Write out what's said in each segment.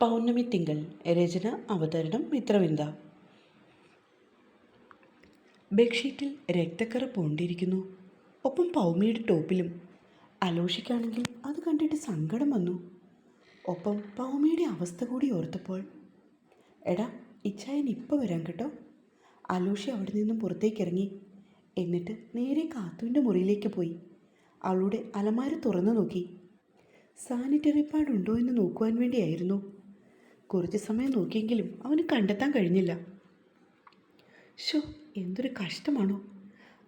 പൗർണമി തിങ്കൾ രചന അവതരണം മിത്രവിന്ദ. ബെഡ്ഷീറ്റിൽ രക്തക്കറ പൂണ്ടിരിക്കുന്നു. ഒപ്പം പൗമിയുടെ ടോപ്പിലും അലോഷിക്കാണെങ്കിൽ അത് കണ്ടിട്ട് സങ്കടം വന്നു. ഒപ്പം പൗമിയുടെ അവസ്ഥ കൂടി ഓർത്തപ്പോൾ എടാ ഇച്ചായൻ ഇപ്പോൾ വരാൻ കേട്ടോ. അലോഷി അവിടെ നിന്നും പുറത്തേക്ക് ഇറങ്ങി എന്നിട്ട് നേരെ കാത്തുവിന്റെ മുറിയിലേക്ക് പോയി. അവളുടെ അലമാര തുറന്നു നോക്കി. സാനിറ്ററി പാഡ് ഉണ്ടോ എന്ന് നോക്കുവാൻ വേണ്ടിയായിരുന്നു. കുറച്ച് സമയം നോക്കിയെങ്കിലും അവന് കണ്ടെത്താൻ കഴിഞ്ഞില്ല. ഷോ എന്തൊരു കഷ്ടമാണോ.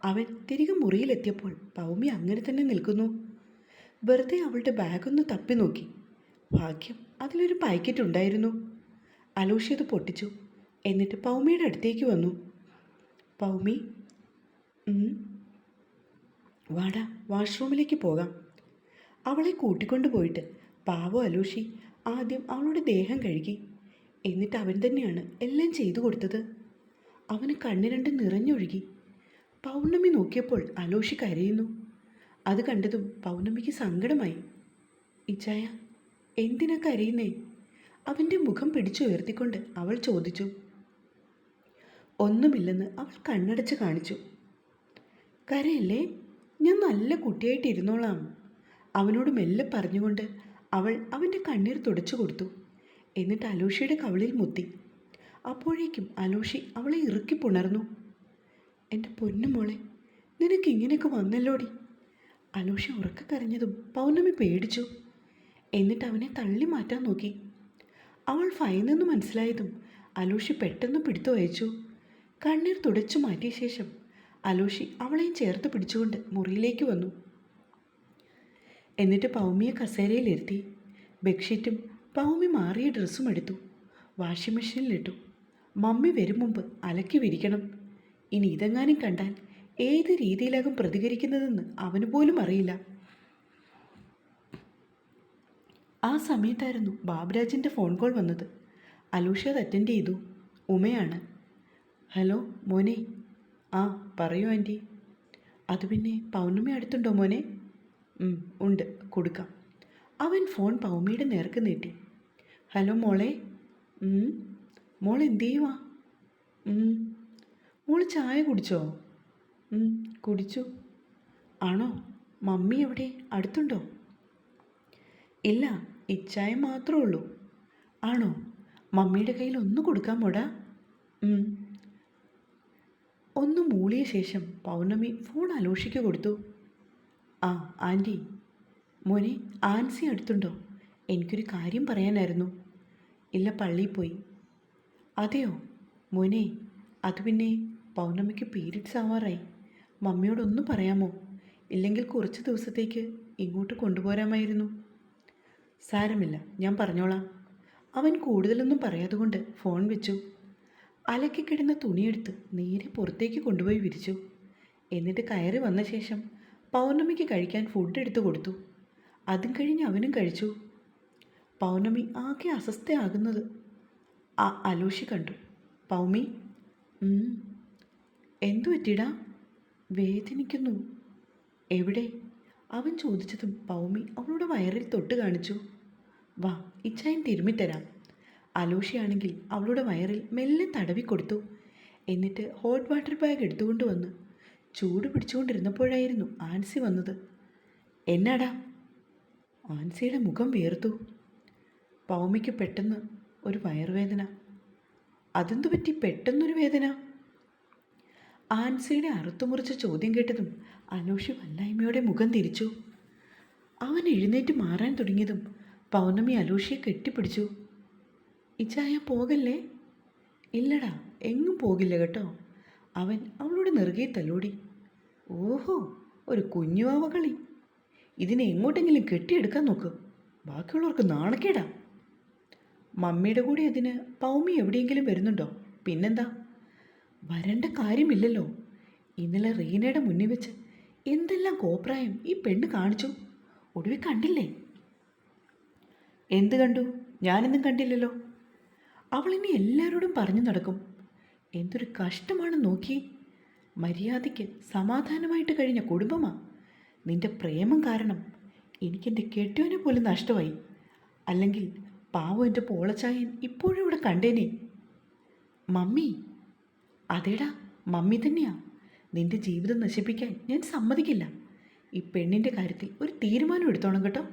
അവൻ തിരികെ മുറിയിലെത്തിയപ്പോൾ പൗമി അങ്ങനെ തന്നെ നിൽക്കുന്നു. വെറുതെ അവളുടെ ബാഗൊന്ന് തപ്പി നോക്കി. ഭാഗ്യം അതിലൊരു പാക്കറ്റ് ഉണ്ടായിരുന്നു. അലോഷി അത് പൊട്ടിച്ചു. എന്നിട്ട് പൗമിയുടെ അടുത്തേക്ക് വന്നു. പൗമി "ഉം, വാടാ വാഷ്റൂമിലേക്ക് പോകാം. അവളെ കൂട്ടിക്കൊണ്ടു പോയിട്ട് പാവോ അലൂഷി ആദ്യം അവളുടെ ദേഹം കഴുകി. എന്നിട്ട് അവൻ തന്നെയാണ് എല്ലാം ചെയ്തു കൊടുത്തത്. അവന് കണ്ണ് രണ്ട് നിറഞ്ഞൊഴുകി. പൗർണമി നോക്കിയപ്പോൾ അലോഷി കരയുന്നു. അത് കണ്ടതും പൗർണമിക്ക് സങ്കടമായി. ഇച്ചായ എന്തിനാ കരയുന്നേ? അവന്റെ മുഖം പിടിച്ചുയർത്തിക്കൊണ്ട് അവൾ ചോദിച്ചു. ഒന്നുമില്ലെന്ന് അവൾ കണ്ണടച്ച് കാണിച്ചു. കരയല്ലേ? ഞാൻ നല്ല കുട്ടിയായിട്ടിരുന്നോളാം. അവനോട് മെല്ലെ പറഞ്ഞുകൊണ്ട് അവൾ അവന്റെ കണ്ണീർ തുടച്ചു കൊടുത്തു. എന്നിട്ട് അലോഷിയുടെ കവിളിൽ മുത്തി. അപ്പോഴേക്കും അലോഷി അവളെ ഇറുക്കി പുണർന്നു. എന്റെ പൊന്നുമോളെ നിനക്ക് ഇങ്ങനെയൊക്കെ വന്നല്ലോടി? അലോഷി ഉറക്കക്കരഞ്ഞതും പൗർണമി പേടിച്ചു. എന്നിട്ട് അവനെ തള്ളി മാറ്റാൻ നോക്കി. അവൾ ഭയന്നെന്ന് മനസ്സിലായതും അലോഷി പെട്ടെന്ന് പിടുത്തു അയച്ചു. കണ്ണീർ തുടച്ചു മാറ്റിയ ശേഷം അലോഷി അവളെയും ചേർത്ത് പിടിച്ചുകൊണ്ട് മുറിയിലേക്ക് വന്നു. എന്നിട്ട് പൗമിയെ കസേരയിലിരുത്തി. ബെഡ്ഷീറ്റും പൗമി മാറിയ ഡ്രസ്സും എടുത്തു. വാഷിംഗ് മെഷീനിലിട്ടു. മമ്മി വരും മുമ്പ് അലക്കി വിരിക്കണം. ഇനി ഇതെങ്ങാനും കണ്ടാൽ ഏത് രീതിയിലാകും പ്രതികരിക്കുന്നതെന്ന് അവന് പോലും അറിയില്ല. ആ സമയത്തായിരുന്നു ബാബുരാജിന്റെ ഫോൺ കോൾ വന്നത്. അലൂഷ അത് അറ്റൻഡ് ചെയ്തു. ഉമയാണ്. ഹലോ മോനെ. ആ പറയൂ ആന്റി. അത് പിന്നെ പൗർണമി അടുത്തുണ്ടോ മോനെ? ഉണ്ട്. കൊടുക്കാം. അവൻ ഫോൺ പൗമിയുടെ നേർക്ക് നീട്ടി. ഹലോ മോളെ. മോൾ എന്ത് ചെയ്യുവാ? മോൾ ചായ കുടിച്ചോ? കുടിച്ചു. ആണോ? മമ്മി എവിടെ? അടുത്തുണ്ടോ? ഇല്ല ഇച്ചായ മാത്രമേ ഉള്ളൂ. ആണോ? മമ്മിയുടെ കയ്യിൽ ഒന്ന് കൊടുക്കാൻ മോടാ ഒന്ന് മൂളിയ ശേഷം പൗർണമി ഫോൺ അലോഷിക്ക് കൊടുത്തു. ആ ആന്റി. മോനെ ആൻസി അടുത്തുണ്ടോ? എനിക്കൊരു കാര്യം പറയാനായിരുന്നു. ഇല്ല പള്ളിയിൽ പോയി. അതെയോ? മോനെ അത് പിന്നെ പൗർണമിക്ക് പീരീഡ്സ് ആവാറായി. മമ്മിയോടൊന്നും പറയാമോ? ഇല്ലെങ്കിൽ കുറച്ച് ദിവസത്തേക്ക് ഇങ്ങോട്ട് കൊണ്ടുപോരാമായിരുന്നു. സാരമില്ല ഞാൻ പറഞ്ഞോളാം. അവൻ കൂടുതലൊന്നും പറയാതെ കൊണ്ട് ഫോൺ വെച്ചു. അലക്കി കിടന്ന തുണിയെടുത്ത് നേരെ പുറത്തേക്ക് കൊണ്ടുപോയി വിരിച്ചു. എന്നിട്ട് കയറി വന്ന ശേഷം പൗർണമിക്ക് കഴിക്കാൻ ഫുഡ് എടുത്തു കൊടുത്തു. അതും കഴിഞ്ഞ് അവനും കഴിച്ചു. പൗർണമി ആകെ അസ്വസ്ഥയാകുന്നത്. ആ അലോഷി കണ്ടു. പൗമി "ഉം, എന്തു പറ്റിടാ? വേദനിക്കുന്നു. എവിടെ? അവൻ ചോദിച്ചതും പൗമി അവളുടെ വയറിൽ തൊട്ട് കാണിച്ചു. വാ ഇച്ചായൻ തിരുമ്മിത്തരാം. അലോഷിയാണെങ്കിൽ അവളുടെ വയറിൽ മെല്ലെ തടവി കൊടുത്തു. എന്നിട്ട് ഹോട്ട് വാട്ടർ ബാഗ് എടുത്തുകൊണ്ട് വന്ന് ചൂട് പിടിച്ചുകൊണ്ടിരുന്നപ്പോഴായിരുന്നു ആൻസി വന്നത്. എന്നാടാ? ആൻസിയുടെ മുഖം വീർത്തു പൗമിക്ക് പെട്ടെന്ന് ഒരു വയറുവേദന. അതെന്തു പറ്റി? പെട്ടെന്നൊരു വേദന? ആൻസിയുടെ അറുത്തുമുറിച്ച ചോദ്യം കേട്ടതും അനൂഷി വല്ലായ്മയോടെ മുഖം തിരിച്ചു. അവൻ എഴുന്നേറ്റ് മാറാൻ തുടങ്ങിയതും പൗർണമി അലോഷിയെ കെട്ടിപ്പിടിച്ചു. ഇച്ചായ പോകല്ലേ? ഇല്ലടാ എങ്ങും പോകില്ല കേട്ടോ. അവൻ അവളുടെ നെറുകയെ തലോടി. ഓഹോ ഒരു കുഞ്ഞുവാവ കളി ഇതിനെ എങ്ങോട്ടെങ്കിലും കെട്ടിയെടുക്കാൻ നോക്ക്. ബാക്കിയുള്ളവർക്ക് നാണക്കേടാ. മമ്മിയുടെ കൂടെ അതിന് പൗമി എവിടെയെങ്കിലും വരുന്നുണ്ടോ? പിന്നെന്താ? വരേണ്ട കാര്യമില്ലല്ലോ. ഇന്നലെ റീനയുടെ മുന്നിൽ വെച്ച് എന്തെല്ലാം കോപ്രായം ഈ പെണ്ണ് കാണിച്ചു? ഒടുവിൽ കണ്ടില്ലേ? എന്ത് കണ്ടു? ഞാനൊന്നും കണ്ടില്ലല്ലോ. അവളിനി എല്ലാവരോടും പറഞ്ഞു നടക്കും. എന്തൊരു കഷ്ടമാണ് നോക്കി. മര്യാദയ്ക്ക് സമാധാനമായിട്ട് കഴിഞ്ഞ കുടുംബമാ. നിന്റെ പ്രേമം കാരണം എനിക്കെന്റെ കെട്ടിയവനെ പോലും നഷ്ടമായി. അല്ലെങ്കിൽ പാവം എന്റെ പോളച്ചായൻ ഇപ്പോഴും ഇവിടെ കണ്ടേനെ. മമ്മി അതേടാ മമ്മി തന്നെയാ. നിന്റെ ജീവിതം നശിപ്പിക്കാൻ ഞാൻ സമ്മതിക്കില്ല. ഈ പെണ്ണിന്റെ കാര്യത്തിൽ ഒരു തീരുമാനം എടുത്തോണം കേട്ടോ.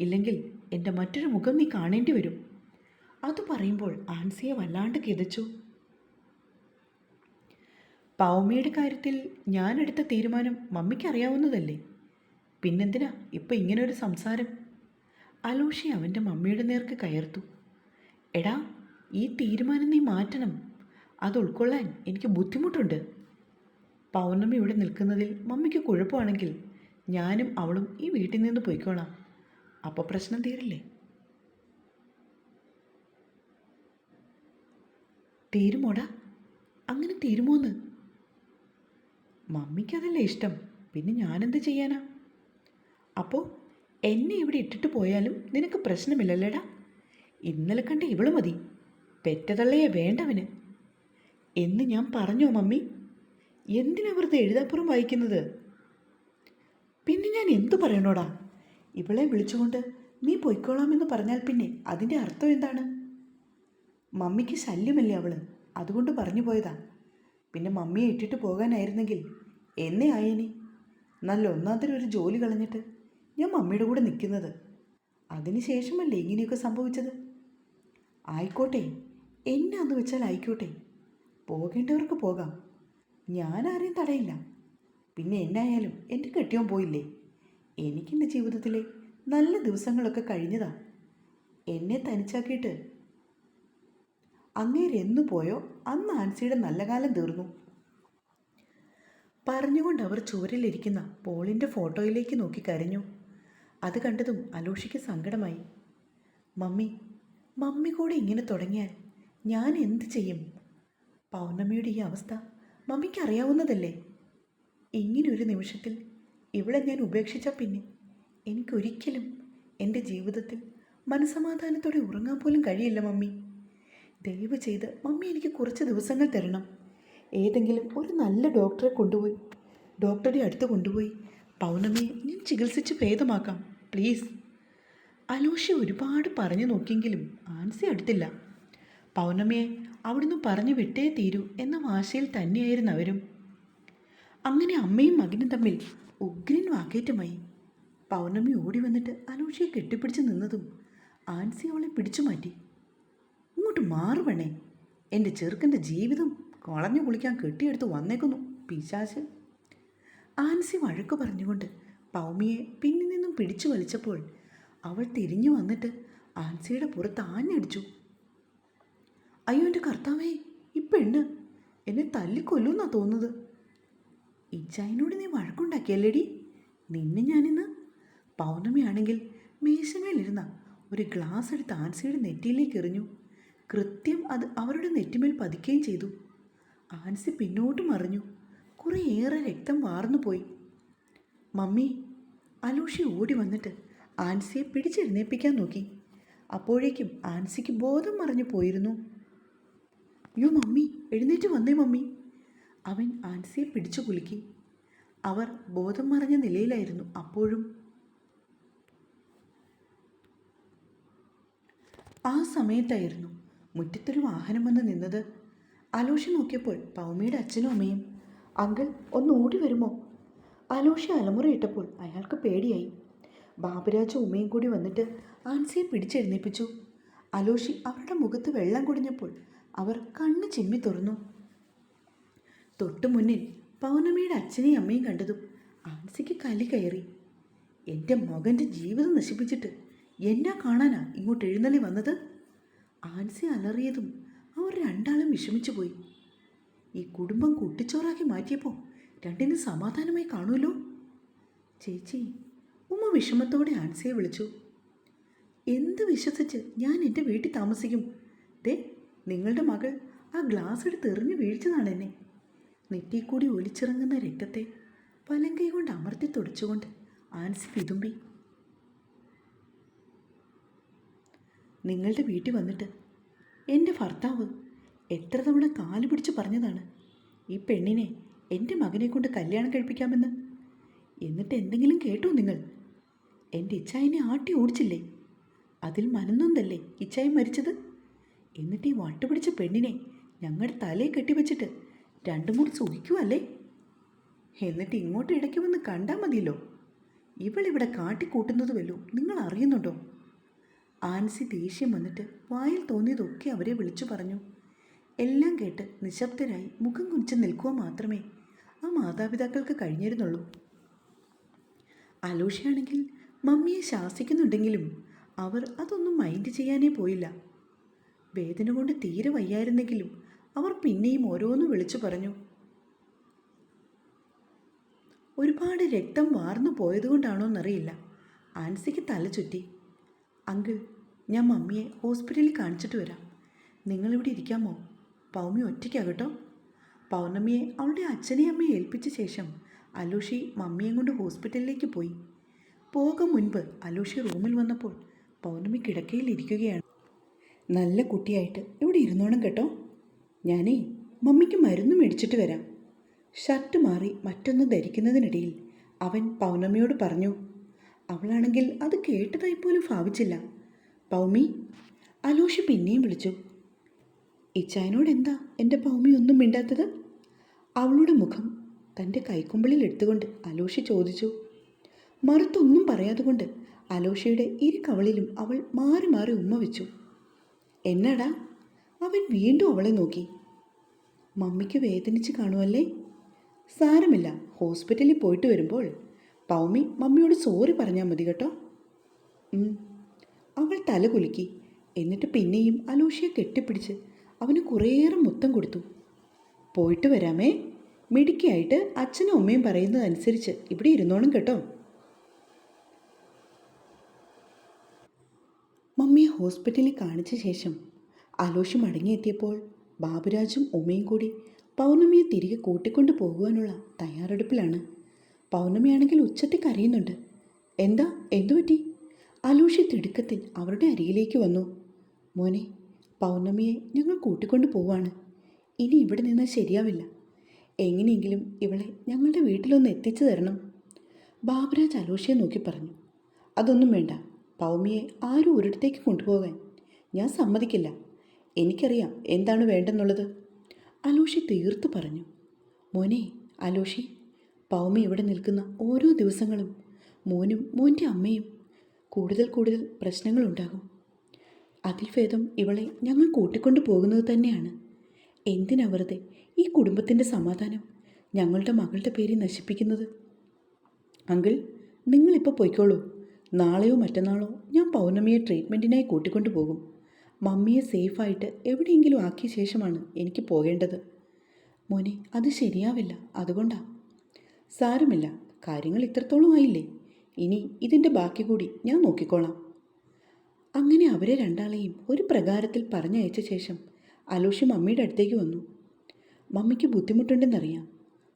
ഇല്ലെങ്കിൽ എന്റെ മറ്റൊരു മുഖം നീ കാണേണ്ടി വരും. അത് പറയുമ്പോൾ ആൻസിയെ വല്ലാണ്ട് കിതച്ചു. പൗമിയുടെ കാര്യത്തിൽ ഞാൻ എടുത്ത തീരുമാനം മമ്മിക്ക് അറിയാവുന്നതല്ലേ? പിന്നെന്തിനാ ഇപ്പം ഇങ്ങനൊരു സംസാരം? അലോഷി അവന്റെ മമ്മിയുടെ നേർക്ക് കയർത്തു. എടാ ഈ തീരുമാനം നീ മാറ്റണം. അത് ഉൾക്കൊള്ളാൻ എനിക്ക് ബുദ്ധിമുട്ടുണ്ട്. പൗർണമി ഇവിടെ നിൽക്കുന്നതിൽ മമ്മിക്ക് കുഴപ്പമാണെങ്കിൽ ഞാനും അവളും ഈ വീട്ടിൽ നിന്ന് പോയിക്കോളാം. അപ്പോൾ പ്രശ്നം തീരില്ലേ? തീരുമോടാ? അങ്ങനെ തീരുമോന്ന്? മമ്മിക്കതല്ലേ ഇഷ്ടം. പിന്നെ ഞാനെന്ത് ചെയ്യാനാ? അപ്പോൾ എന്നെ ഇവിടെ ഇട്ടിട്ട് പോയാലും നിനക്ക് പ്രശ്നമില്ലല്ലേടാ? ഇന്നലെ കണ്ട ഇവൾ മതി. പെറ്റതള്ളയെ വേണ്ടവന്. എന്ന് ഞാൻ പറഞ്ഞോ മമ്മി? എന്തിനാ വെറുതെ എഴുതാപ്പുറം വായിക്കുന്നത്? പിന്നെ ഞാൻ എന്തു പറയണോടാ? ഇവളെ വിളിച്ചുകൊണ്ട് നീ പൊയ്ക്കോളാമെന്ന് പറഞ്ഞാൽ പിന്നെ അതിന്റെ അർത്ഥം എന്താണ്? മമ്മിക്ക് ശല്യമല്ലേ അവൾ. അതുകൊണ്ട് പറഞ്ഞു പോയതാ. പിന്നെ മമ്മിയെ ഇട്ടിട്ട് പോകാനായിരുന്നെങ്കിൽ എന്നെ ആയിനി. നല്ല ഒന്നാന്തരം ഒരു ജോലി കളഞ്ഞിട്ട് ഞാൻ മമ്മിയുടെ കൂടെ നിൽക്കുന്നത്. അതിനുശേഷമല്ലേ ഇങ്ങനെയൊക്കെ സംഭവിച്ചത്? ആയിക്കോട്ടെ എന്നാന്ന് വെച്ചാൽ ആയിക്കോട്ടെ. പോകേണ്ടവർക്ക് പോകാം. ഞാൻ ആരെയും തടയില്ല. പിന്നെ എന്നായാലും എന്റെ കെട്ടിയോൻ പോയില്ലേ? എനിക്കെന്റെ ജീവിതത്തിലെ നല്ല ദിവസങ്ങളൊക്കെ കഴിഞ്ഞതാണ് എന്നെ തനിച്ചാക്കിയിട്ട് അങ്ങേരെന്നു പോയോ? അന്ന് ആൻസിയുടെ നല്ല കാലം തീർന്നു. പറഞ്ഞുകൊണ്ട് അവർ ചുവരിലിരിക്കുന്ന പോളിന്റെ ഫോട്ടോയിലേക്ക് നോക്കി കരഞ്ഞു. അത് കണ്ടതും അലോഷിക്ക് സങ്കടമായി. മമ്മി മമ്മി കൂടെ ഇങ്ങനെ തുടങ്ങിയാൽ ഞാൻ എന്ത് ചെയ്യും? പൗർണമിയുടെ ഈ അവസ്ഥ മമ്മിക്ക് അറിയാവുന്നതല്ലേ? ഇങ്ങനൊരു നിമിഷത്തിൽ ഇവിടെ ഞാൻ ഉപേക്ഷിച്ച പിന്നെ എനിക്കൊരിക്കലും എന്റെ ജീവിതത്തിൽ മനസമാധാനത്തോടെ ഉറങ്ങാൻ പോലും കഴിയില്ല മമ്മി. ദയവ് ചെയ്ത് മമ്മി എനിക്ക് കുറച്ച് ദിവസങ്ങൾ തരണം. ഏതെങ്കിലും ഒരു നല്ല ഡോക്ടറെ കൊണ്ടുപോയി. ഡോക്ടറുടെ അടുത്ത് കൊണ്ടുപോയി. പൗർണമിയെ ഞാൻ ചികിത്സിച്ച് ഭേദമാക്കാം. പ്ലീസ്. അലോഷി ഒരുപാട് പറഞ്ഞു നോക്കിയെങ്കിലും ആൻസി അടുത്തില്ല. പൗർണമിയെ അവിടുന്ന് പറഞ്ഞു വിട്ടേ തീരൂ എന്ന വാശയിൽ തന്നെയായിരുന്നു അവരും. അങ്ങനെ അമ്മയും മകനും തമ്മിൽ ഉഗ്രൻ വാക്കേറ്റമായി. പൗർണമി ഓടി വന്നിട്ട് അലോഷിയെ കെട്ടിപ്പിടിച്ച് നിന്നതും ആൻസി അവളെ പിടിച്ചു മാറ്റി. ഇങ്ങോട്ട് മാറുവണേ എന്റെ ചെറുക്കന്റെ ജീവിതം കളഞ്ഞു കുളിക്കാൻ കെട്ടിയെടുത്ത് വന്നേക്കുന്നു പിശാശ് ആൻസി വഴക്ക് പറഞ്ഞുകൊണ്ട് പൗമിയെ പിന്നിൽ നിന്നും പിടിച്ചു വലിച്ചപ്പോൾ അവൾ തിരിഞ്ഞു വന്നിട്ട് ആൻസിയുടെ പുറത്ത് ആഞ്ഞടിച്ചു. അയ്യോ എന്റെ കർത്താവേ ഈ പെണ്ണ് എന്നെ തല്ലിക്കൊല്ലുന്നാ തോന്നുന്നത്. ഇച്ചായനോട് നീ വഴക്കുണ്ടാക്കിയല്ലേടി? നിന്നെ ഞാനിന്ന് പൗർണമിയാണെങ്കിൽ മേശമേലിരുന്ന ഒരു ഗ്ലാസ് എടുത്ത് ആൻസിയുടെ നെറ്റിയിലേക്ക് എറിഞ്ഞു. കൃത്യം അത് അവരുടെ നെറ്റിമേൽ പതിക്കുകയും ചെയ്തു. ആൻസി പിന്നോട്ട് മറിഞ്ഞു. കുറേയേറെ രക്തം വാർന്നു പോയി. മമ്മി അലൂഷി ഓടി വന്നിട്ട് ആൻസിയെ പിടിച്ചെഴുന്നേൽപ്പിക്കാൻ നോക്കി. അപ്പോഴേക്കും ആൻസിക്ക് ബോധം മറിഞ്ഞു പോയിരുന്നു. യോ മമ്മി എഴുന്നേറ്റ് വന്നേ മമ്മി. അവൻ ആൻസിയെ പിടിച്ചു കുലുക്കി. അവർ ബോധം മറിഞ്ഞ നിലയിലായിരുന്നു അപ്പോഴും. ആ സമയത്തായിരുന്നു മുറ്റത്തൊരു വാഹനം വന്ന് നിന്നത്. അലോഷി നോക്കിയപ്പോൾ പൗമിയുടെ അച്ഛനും അമ്മയും. അങ്കിൾ ഒന്ന് ഓടി വരുമോ? അലോഷി അലമുറയിട്ടപ്പോൾ അയാൾക്ക് പേടിയായി. ബാബുരാജ് ഉമ്മയും കൂടി വന്നിട്ട് ആൻസിയെ പിടിച്ചെഴുന്നേൽപ്പിച്ചു അലോഷി അവരുടെ മുഖത്ത് വെള്ളം കുടിഞ്ഞപ്പോൾ അവർ കണ്ണ് ചിമ്മി തുറന്നു. തൊട്ടു മുന്നിൽ പൗർണമിയുടെ അച്ഛനെയും അമ്മയും കണ്ടതും ആൻസിക്ക് കലി കയറി. എന്റെ മകന്റെ ജീവിതം നശിപ്പിച്ചിട്ട് എന്നാ കാണാനാ ഇങ്ങോട്ട് എഴുന്നള്ളി വന്നത്? ആൻസി അലറിയതും അവർ രണ്ടാളും വിഷമിച്ചു പോയി. ഈ കുടുംബം കുട്ടിച്ചോറാക്കി മാറ്റിയപ്പോൾ രണ്ടിന് സമാധാനമായി കാണുമല്ലോ? ചേച്ചി ഉമ്മ വിഷമത്തോടെ ആൻസിയെ വിളിച്ചു. എന്ത് വിശ്വസിച്ച് ഞാൻ എന്റെ വീട്ടിൽ താമസിക്കും? ദേ നിങ്ങളുടെ മകൾ ആ ഗ്ലാസ് എടുത്ത് എറിഞ്ഞ് വീഴ്ചതാണ് എന്നെ. നെറ്റി കൂടി ഒലിച്ചിറങ്ങുന്ന രക്തത്തെ വലങ്കൈ കൊണ്ട് അമർത്തി തുടച്ചുകൊണ്ട് ആൻസി വിതുമ്പി നിങ്ങളുടെ വീട്ടിൽ വന്നിട്ട് എന്റെ ഭർത്താവ് എത്ര തവണ കാൽ പിടിച്ച് പറഞ്ഞതാണ് ഈ പെണ്ണിനെ എന്റെ മകനെ കൊണ്ട് കല്യാണം കഴിപ്പിക്കാമെന്ന്. എന്നിട്ട് എന്തെങ്കിലും കേട്ടോ നിങ്ങൾ? എന്റെ ഇച്ചായനെ ആട്ടി ഓടിച്ചില്ലേ? അതിൽ മനന്നൊന്നല്ലേ ഇച്ചായി മരിച്ചത്? എന്നിട്ട് ഈ വട്ടുപിടിച്ച പെണ്ണിനെ ഞങ്ങളുടെ തലയെ കെട്ടിവെച്ചിട്ട് രണ്ടു മൂന്ന് സുഖിക്കുമല്ലേ എന്നിട്ട് ഇങ്ങോട്ട് ഇടയ്ക്ക് വന്ന് കണ്ടാൽ മതിയല്ലോ. ഇവളിവിടെ കാട്ടിക്കൂട്ടുന്നത് വല്ലോ നിങ്ങൾ അറിയുന്നുണ്ടോ? ആൻസി ദേഷ്യം വന്നിട്ട് വായിൽ തോന്നിയതൊക്കെ അവരെ വിളിച്ചു പറഞ്ഞു. എല്ലാം കേട്ട് നിശബ്ദരായി മുഖം കുനിച്ച് നിൽക്കുക മാത്രമേ ആ മാതാപിതാക്കൾക്ക് കഴിഞ്ഞിരുന്നുള്ളൂ. അലോഷയാണെങ്കിൽ മമ്മിയെ ശാസിക്കുന്നുണ്ടെങ്കിലും അവർ അതൊന്നും മൈൻഡ് ചെയ്യാനേ പോയില്ല. വേദന കൊണ്ട് തീരെ വയ്യായിരുന്നെങ്കിലും അവർ പിന്നെയും ഓരോന്ന് വിളിച്ചു പറഞ്ഞു. ഒരുപാട് രക്തം വാർന്നു പോയതുകൊണ്ടാണോ എന്നറിയില്ല ആൻസിക്ക് തല ചുറ്റി. അങ്കിൾ ഞാൻ മമ്മിയെ ഹോസ്പിറ്റലിൽ കാണിച്ചിട്ട് വരാം. നിങ്ങളിവിടെ ഇരിക്കാമോ? പൗമി ഒറ്റയ്ക്കാകട്ടോ പൗർണമിയെ അവളുടെ അച്ഛനെയും അമ്മയെ ഏൽപ്പിച്ച ശേഷം അലൂഷി മമ്മിയെ കൊണ്ട് ഹോസ്പിറ്റലിലേക്ക് പോയി. പോകും മുൻപ് അലൂഷി റൂമിൽ വന്നപ്പോൾ പൗർണമി കിടക്കയിൽ ഇരിക്കുകയാണ്. നല്ല കുട്ടിയായിട്ട് ഇവിടെ ഇരുന്നോണം കേട്ടോ. ഞാനേ മമ്മിക്ക് മരുന്ന് മേടിച്ചിട്ട് വരാം. ഷർട്ട് മാറി മറ്റൊന്ന് ധരിക്കുന്നതിനിടയിൽ അവൻ പൗർണമിയോട് പറഞ്ഞു അവളാണെങ്കിൽ അത് കേട്ടതായി പോലും ഭാവിച്ചില്ല. പൗമി അലോഷി പിന്നെയും വിളിച്ചു. ഇച്ചായനോട് എന്താ എന്റെ പൗമി ഒന്നും മിണ്ടാത്തത്? അവളുടെ മുഖം തന്റെ കൈക്കുമ്പിളിൽ എടുത്തുകൊണ്ട് അലോഷി ചോദിച്ചു. മറുത്തൊന്നും പറയാതെ കൊണ്ട് അലോഷയുടെ ഇരു കവളിലും അവൾ മാറി മാറി ഉമ്മ വെച്ചു. എന്നടാ? അവൻ വീണ്ടും അവളെ നോക്കി. മമ്മിക്ക് വേദനിച്ച് കാണുമല്ലേ സാരമില്ല ഹോസ്പിറ്റലിൽ പോയിട്ട് വരുമ്പോൾ പൗമി മമ്മിയോട് സോറി പറഞ്ഞാൽ മതി കേട്ടോ. അവൾ തല കുലുക്കി. എന്നിട്ട് പിന്നെയും അലോഷിയെ കെട്ടിപ്പിടിച്ച് അവന് കുറേയേറെ മുത്തം കൊടുത്തു. പോയിട്ട് വരാമേ. മിടുക്കിയായിട്ട് അച്ഛനും അമ്മയും പറയുന്നതനുസരിച്ച് ഇവിടെ ഇരുന്നോണം കേട്ടോ. മമ്മിയെ ഹോസ്പിറ്റലിൽ കാണിച്ച ശേഷം അലോഷ് മടങ്ങിയെത്തിയപ്പോൾ ബാബുരാജും ഉമ്മയും കൂടി പൗർണമിയെ തിരികെ കൂട്ടിക്കൊണ്ടു പോകുവാനുള്ള തയ്യാറെടുപ്പിലാണ്. പൗർണമിയാണെങ്കിൽ ഉച്ചത്തിൽ കരയുന്നുണ്ട്. എന്താ? എന്തു പറ്റി? അലൂഷി തിടുക്കത്തിൽ അവരുടെ അരികിലേക്ക് വന്നു. മോനെ പൗർണമിയെ ഞങ്ങൾ കൂട്ടിക്കൊണ്ടു പോവാണ്. ഇനി ഇവിടെ നിന്ന് ശരിയാവില്ല. എങ്ങനെയെങ്കിലും ഇവളെ ഞങ്ങളുടെ വീട്ടിലൊന്ന് എത്തിച്ചു തരണം. ബാബുരാജ് അലൂഷയെ നോക്കി പറഞ്ഞു. അതൊന്നും വേണ്ട. പൗമിയെ ആരും ഒരിടത്തേക്ക് കൊണ്ടുപോകാൻ ഞാൻ സമ്മതിക്കില്ല. എനിക്കറിയാം എന്താണ് വേണ്ടെന്നുള്ളത്. അലൂഷി തീർത്തു പറഞ്ഞു. മോനെ അലോഷി പൗമി ഇവിടെ നിൽക്കുന്ന ഓരോ ദിവസങ്ങളും മോനും മോന്റെ അമ്മയും കൂടുതൽ കൂടുതൽ പ്രശ്നങ്ങളുണ്ടാകും. അതിൽ ഭേദം ഇവളെ ഞങ്ങൾ കൂട്ടിക്കൊണ്ടു പോകുന്നത് തന്നെയാണ്. എന്തിനാ ഈ കുടുംബത്തിന്റെ സമാധാനം ഞങ്ങളുടെ മകളുടെ പേര് നശിപ്പിക്കുന്നത്? അങ്കിൾ നിങ്ങളിപ്പോൾ പൊയ്ക്കോളൂ. നാളെയോ മറ്റന്നാളോ ഞാൻ പൗർണമിയെ ട്രീറ്റ്മെന്റിനായി കൂട്ടിക്കൊണ്ടു പോകും. മമ്മിയെ സേഫായിട്ട് എവിടെയെങ്കിലും ആക്കിയ ശേഷമാണ് എനിക്ക് പോകേണ്ടത്. മോനെ അത് ശരിയാവില്ല. അതുകൊണ്ടാ സാരമില്ല. കാര്യങ്ങൾ ഇത്രത്തോളം ആയില്ലേ? ഇനി ഇതിന്റെ ബാക്കി കൂടി ഞാൻ നോക്കിക്കോളാം. അങ്ങനെ അവരെ രണ്ടാളെയും ഒരു പ്രകാരത്തിൽ പറഞ്ഞയച്ച ശേഷം അലോഷി മമ്മിയുടെ അടുത്തേക്ക് വന്നു. മമ്മിക്ക് ബുദ്ധിമുട്ടുണ്ടെന്നറിയാം.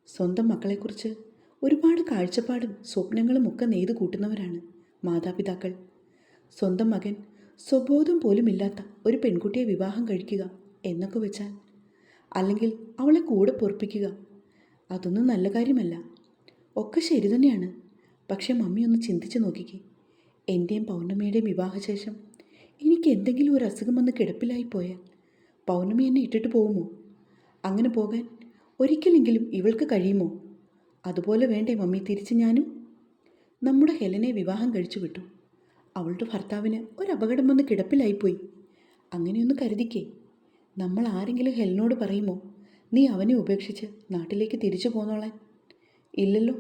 സ്വന്തം മക്കളെക്കുറിച്ച് ഒരുപാട് കാഴ്ചപ്പാടും സ്വപ്നങ്ങളും ഒക്കെ നെയ്ത് കൂട്ടുന്നവരാണ് മാതാപിതാക്കൾ. സ്വന്തം മകൻ സ്വബോധം പോലുമില്ലാത്ത ഒരു പെൺകുട്ടിയെ വിവാഹം കഴിക്കുക എന്നൊക്കെ വെച്ചാൽ അല്ലെങ്കിൽ അവളെ കൂടെ പൊറപ്പിക്കുക അതൊന്നും നല്ല കാര്യമല്ല. ഒക്കെ ശരി തന്നെയാണ്. പക്ഷെ മമ്മി ഒന്ന് ചിന്തിച്ച് നോക്കിക്കേ. എന്റെയും പൗർണമിയുടെയും വിവാഹശേഷം എനിക്ക് എന്തെങ്കിലും ഒരു അസുഖം വന്ന് കിടപ്പിലായി പോയാൽ പൗർണമി എന്നെ ഇട്ടിട്ട് പോകുമോ? അങ്ങനെ പോകാൻ ഒരിക്കലെങ്കിലും ഇവൾക്ക് കഴിയുമോ? അതുപോലെ വേണ്ടേ മമ്മി തിരിച്ച് ഞാനും? നമ്മുടെ ഹെലനെ വിവാഹം കഴിച്ചു വിട്ടു. അവളുടെ ഭർത്താവിന് ഒരു അപകടം വന്ന് കിടപ്പിലായിപ്പോയി. അങ്ങനെയൊന്ന് കരുതിക്കേ. നമ്മൾ ആരെങ്കിലും ഹെലനോട് പറയുമോ? നീ അവനെ ഉപേക്ഷിച്ച് നാട്ടിലേക്ക് തിരിച്ചു പോന്നോളാൻ. ഇല്ലല്ലോ.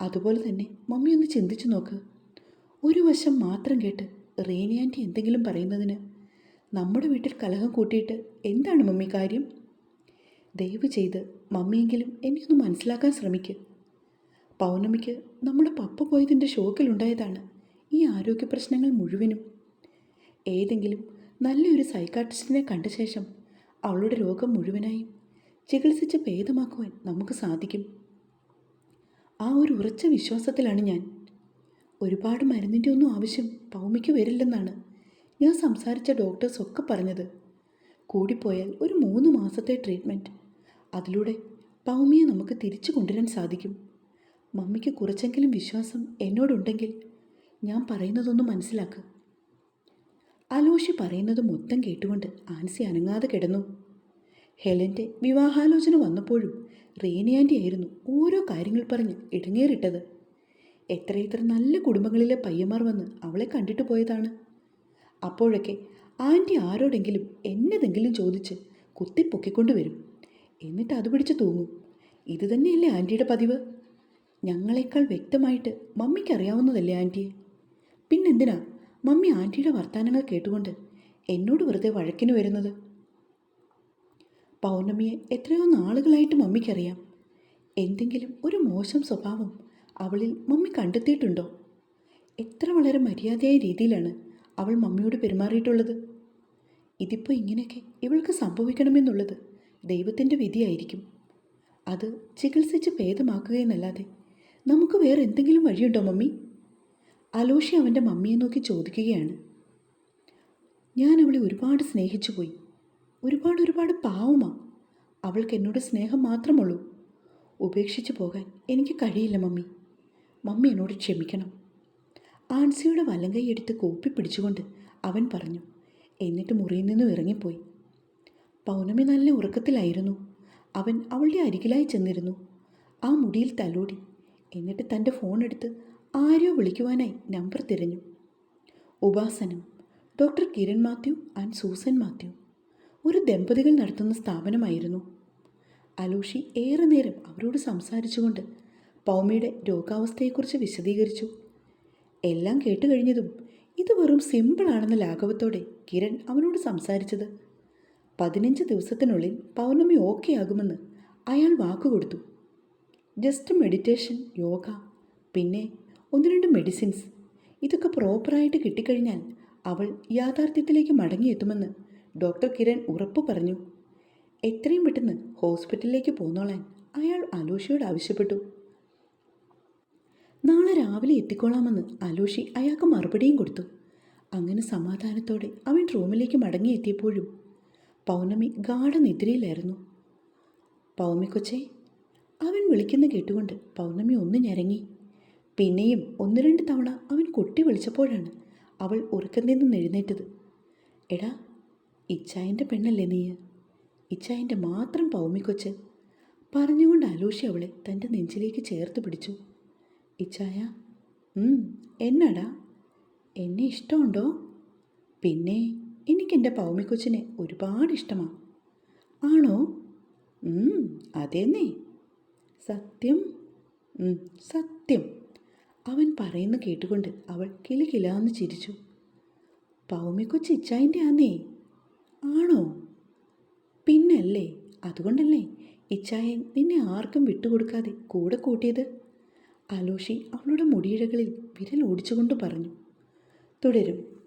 അതുപോലെ തന്നെ മമ്മി ഒന്ന് ചിന്തിച്ചു നോക്ക്. ഒരു വശം മാത്രം കേട്ട് റേനി ആന്റി എന്തെങ്കിലും പറയുന്നതിന് നമ്മുടെ വീട്ടിൽ കലഹം കൂട്ടിയിട്ട് എന്താണ് മമ്മി കാര്യം? ദയവ് ചെയ്ത് മമ്മിയെങ്കിലും എനിക്കൊന്ന് മനസ്സിലാക്കാൻ ശ്രമിക്ക്. പൗർണമിക്ക് നമ്മുടെ പപ്പ പോയതിന്റെ ഷോക്കിലുണ്ടായതാണ് ഈ ആരോഗ്യ പ്രശ്നങ്ങൾ മുഴുവനും. ഏതെങ്കിലും നല്ലൊരു സൈക്കാട്രിസ്റ്റിനെ കണ്ട ശേഷം അവളുടെ രോഗം മുഴുവനായും ചികിത്സിച്ച് ഭേദമാക്കുവാൻ നമുക്ക് സാധിക്കും. ആ ഒരു ഉറച്ച വിശ്വാസത്തിലാണ് ഞാൻ. ഒരുപാട് മരുന്നിന്റെ ഒന്നും ആവശ്യം പൗമിക്ക് വരില്ലെന്നാണ് ഞാൻ സംസാരിച്ച ഡോക്ടേഴ്സ് ഒക്കെ പറഞ്ഞത്. കൂടിപ്പോയാൽ ഒരു മൂന്ന് മാസത്തെ ട്രീറ്റ്മെന്റ് അതിലൂടെ പൗമിയെ നമുക്ക് തിരിച്ചു കൊണ്ടുവരാൻ സാധിക്കും. മമ്മിക്ക് കുറച്ചെങ്കിലും വിശ്വാസം എന്നോടുണ്ടെങ്കിൽ ഞാൻ പറയുന്നതൊന്നും മനസ്സിലാക്കുക അലോഷി പറയുന്നത് മൊത്തം കേട്ടുകൊണ്ട് ആൻസി അനങ്ങാതെ കിടന്നു. ഹെലന്റെ വിവാഹാലോചന വന്നപ്പോഴും റേനിയാന്റി ആയിരുന്നു ഓരോ കാര്യങ്ങൾ പറഞ്ഞ് ഇടങ്ങേറിട്ടത്. എത്രയെത്ര നല്ല കുടുംബങ്ങളിലെ പയ്യന്മാർ വന്ന് അവളെ കണ്ടിട്ട് പോയതാണ്. അപ്പോഴൊക്കെ ആന്റി ആരോടെങ്കിലും എന്നതെങ്കിലും ചോദിച്ച് കുത്തിപ്പൊക്കിക്കൊണ്ട് വരും. എന്നിട്ട് അത് പിടിച്ച് തൂങ്ങും. ഇത് തന്നെയല്ലേ ആന്റിയുടെ പതിവ്? ഞങ്ങളെക്കാൾ വ്യക്തമായിട്ട് മമ്മിക്ക് അറിയാവുന്നതല്ലേ ആന്റിയെ? പിന്നെന്തിനാ മമ്മി ആന്റിയുടെ വർത്തമാനങ്ങൾ കേട്ടുകൊണ്ട് എന്നോട് വെറുതെ വഴക്കിന് വരുന്നത്? പൗർണമിയെ എത്രയോ നാളുകളായിട്ട് മമ്മിക്കറിയാം. എന്തെങ്കിലും ഒരു മോശം സ്വഭാവം അവളിൽ മമ്മി കണ്ടെത്തിയിട്ടുണ്ടോ? എത്ര വളരെ മര്യാദയായ രീതിയിലാണ് അവൾ മമ്മിയോട് പെരുമാറിയിട്ടുള്ളത്. ഇതിപ്പോൾ ഇങ്ങനെയൊക്കെ ഇവൾക്ക് സംഭവിക്കണമെന്നുള്ളത് ദൈവത്തിന്റെ വിധിയായിരിക്കും. അത് ചികിത്സിച്ച് ഭേദമാക്കുകയെന്നല്ലാതെ നമുക്ക് വേറെ എന്തെങ്കിലും വഴിയുണ്ടോ മമ്മി? അലോഷി അവന്റെ മമ്മിയെ നോക്കി ചോദിക്കുകയാണ്. ഞാൻ അവളെ ഒരുപാട് സ്നേഹിച്ചു പോയി ഒരുപാട് ഒരുപാട് പാവമാ. അവൾക്ക് എന്നോട് സ്നേഹം മാത്രമുള്ളൂ. ഉപേക്ഷിച്ചു പോകാൻ എനിക്ക് കഴിയില്ല മമ്മി. മമ്മി എന്നോട് ക്ഷമിക്കണം. ആൻസിയുടെ വലങ്കൈ എടുത്ത് കോപ്പി പിടിച്ചുകൊണ്ട് അവൻ പറഞ്ഞു എന്നിട്ട് മുറിയിൽ നിന്നും ഇറങ്ങിപ്പോയി. പൗർണമി നല്ല ഉറക്കത്തിലായിരുന്നു. അവൻ അവളുടെ അരികിലായി ചെന്നിരുന്നു. ആ മുടിയിൽ തലോടി എന്നിട്ട് തന്റെ ഫോൺ എടുത്ത് ആരെയോ വിളിക്കുവാനായി നമ്പർ തിരഞ്ഞു. ഉപാസനം doctor Kiran Mathew and Susan Mathew. ഒരു ദമ്പതികൾ നടത്തുന്ന സ്ഥാപനമായിരുന്നു. അലൂഷി ഏറെ നേരം അവരോട് സംസാരിച്ചുകൊണ്ട് പൗമിയുടെ രോഗാവസ്ഥയെക്കുറിച്ച് വിശദീകരിച്ചു. എല്ലാം കേട്ട് കഴിഞ്ഞതും ഇത് വെറും സിമ്പിളാണെന്ന ലാഘവത്തോടെ കിരൺ അവനോട് സംസാരിച്ചത്. പതിനഞ്ച് ദിവസത്തിനുള്ളിൽ പൗർണമി ഓക്കെ ആകുമെന്ന് അയാൾ വാക്കുകൊടുത്തു. ജസ്റ്റ് മെഡിറ്റേഷൻ യോഗ പിന്നെ ഒന്ന് രണ്ട് മെഡിസിൻസ് ഇതൊക്കെ പ്രോപ്പറായിട്ട് കിട്ടിക്കഴിഞ്ഞാൽ അവൾ യാഥാർത്ഥ്യത്തിലേക്ക് മടങ്ങിയെത്തുമെന്ന് ഡോക്ടർ കിരൺ ഉറപ്പു പറഞ്ഞു. എത്രയും പെട്ടെന്ന് ഹോസ്പിറ്റലിലേക്ക് പോന്നോളാൻ അയാൾ അലോഷിയോട് ആവശ്യപ്പെട്ടു. നാളെ രാവിലെ എത്തിക്കോളാമെന്ന് അലോഷി അയാൾക്ക് മറുപടിയും കൊടുത്തു. അങ്ങനെ സമാധാനത്തോടെ അവൻ റൂമിലേക്ക് മടങ്ങിയെത്തിയപ്പോഴും പൗർണമി ഗാഠനിദ്രയിലായിരുന്നു പൗർണമി കൊച്ചേ അവൻ വിളിക്കുന്ന കേട്ടുകൊണ്ട് പൗർണമി ഒന്ന് ഞരങ്ങി. പിന്നെയും ഒന്ന് രണ്ട് തവണ അവൻ കൊട്ടി വിളിച്ചപ്പോഴാണ് അവൾ ഉറക്കം നിന്ന് എഴുന്നേറ്റത്. എടാ ഇച്ചായന്റെ പെണ്ണല്ലേ നീ? ഇച്ചായന്റെ മാത്രം പൗമിക്കൊച്ച് പറഞ്ഞുകൊണ്ട് അലൂഷി അവളെ തന്റെ നെഞ്ചിലേക്ക് ചേർത്ത് പിടിച്ചു. ഇച്ചായ എന്നാടാ? എന്നെ ഇഷ്ടമുണ്ടോ? പിന്നെ എനിക്കെന്റെ പൗമിക്കൊച്ചിനെ ഒരുപാട് ഇഷ്ടമാണ് ആണോ? അതേന്നേ. സത്യം? സത്യം. അവൻ പറയുന്നു കേട്ടുകൊണ്ട് അവൾ കിലുകിലാന്ന് ചിരിച്ചു. പൗമിക്കൊച്ചി ഇച്ചായന്റെ ആന്നേ. ആണോ? പിന്നല്ലേ അതുകൊണ്ടല്ലേ ഇച്ചായൻ നിന്നെ ആർക്കും വിട്ടുകൊടുക്കാതെ കൂടെ കൂട്ടിയത്? അലോഷി അവളുടെ മുടിയിഴകളിൽ വിരൽ ഓടിച്ചുകൊണ്ട് പറഞ്ഞു. തുടരും.